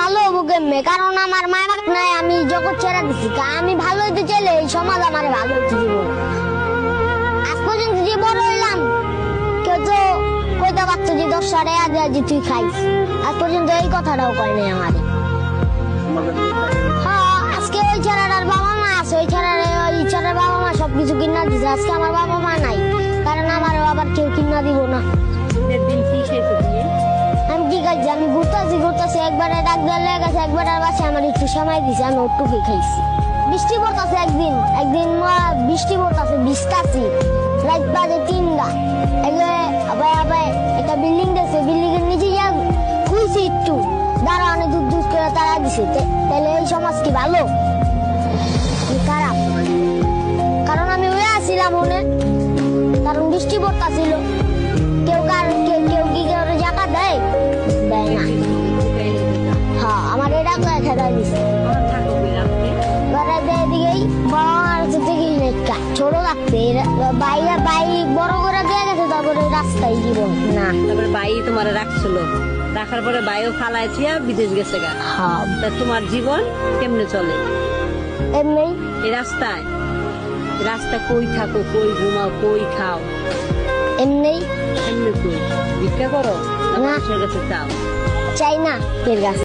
ভালো হব কেমনে কারণ আমার মা বাপ নাই আমি জগৎ ছেড়ে দিছি। আমি ভালো হইতে চাইলে এই সমাজ আমার ভালো হইতে দিব। আজ পর্যন্ত যে বড় হইলাম, কেউ তো কইতে পারতো যে দশ সাড়ে আজ আজ তুই খাইস। আজ পর্যন্ত এই কথাটাও কয় নাই আমারে। হ্যাঁ আজকে ওই ছেলেটার বাবা মা আছে, ওই ছেলের ওই ছেলের বাবা মা সবকিছু কিনা দিছে। আজকে আমার বাবা মা নাই, কারণ আমার আবার কেউ কিনা দিব না। দিন কি খেয়েছো তুমি আমি ঘুরতেছি ঘুরতেছি, একবারে ডাক লেগে গেছে, একবারে বাসে আমার একটু সময় দিছে, আমি খাইছি। বৃষ্টি একদিন একদিন বৃষ্টি পড়তেছে বৃষ্টাছি রাত বাজে তিনটা। আবার আবার একটা বিল্ডিং দেখছে বিল্ডিং এর নিচে যা খুঁজছি একটু। দাঁড়া, অনেক দূর দূর করে তারা দিছে। তাহলে এই সমাজ কি ভালো? খারাপ? কারণ আমি উড়ে আসছিলাম মনে। কারণ বৃষ্টি পড়তাছিল। খেদাই দিছে বেড়াতে এদিকেই নেটকা ছোট থাকতে বাইরে বাই বড় করে দিয়ে গেছে তারপরে রাস্তায় না তারপরে বাই তোমার রাখছিল। রাখার পরে বাইও ফালাই থিয়া বিদেশ গেছে গা। হ্যাঁ। তা তোমার জীবন কেমনে চলে? এমনি। এই রাস্তায়? এই রাস্তায় কই থাকো কই ঘুমাও কই খাও? এমনি। কেমনে কই? ভিক্ষা করো? না না। কাছে চাও চাই না এর গাছ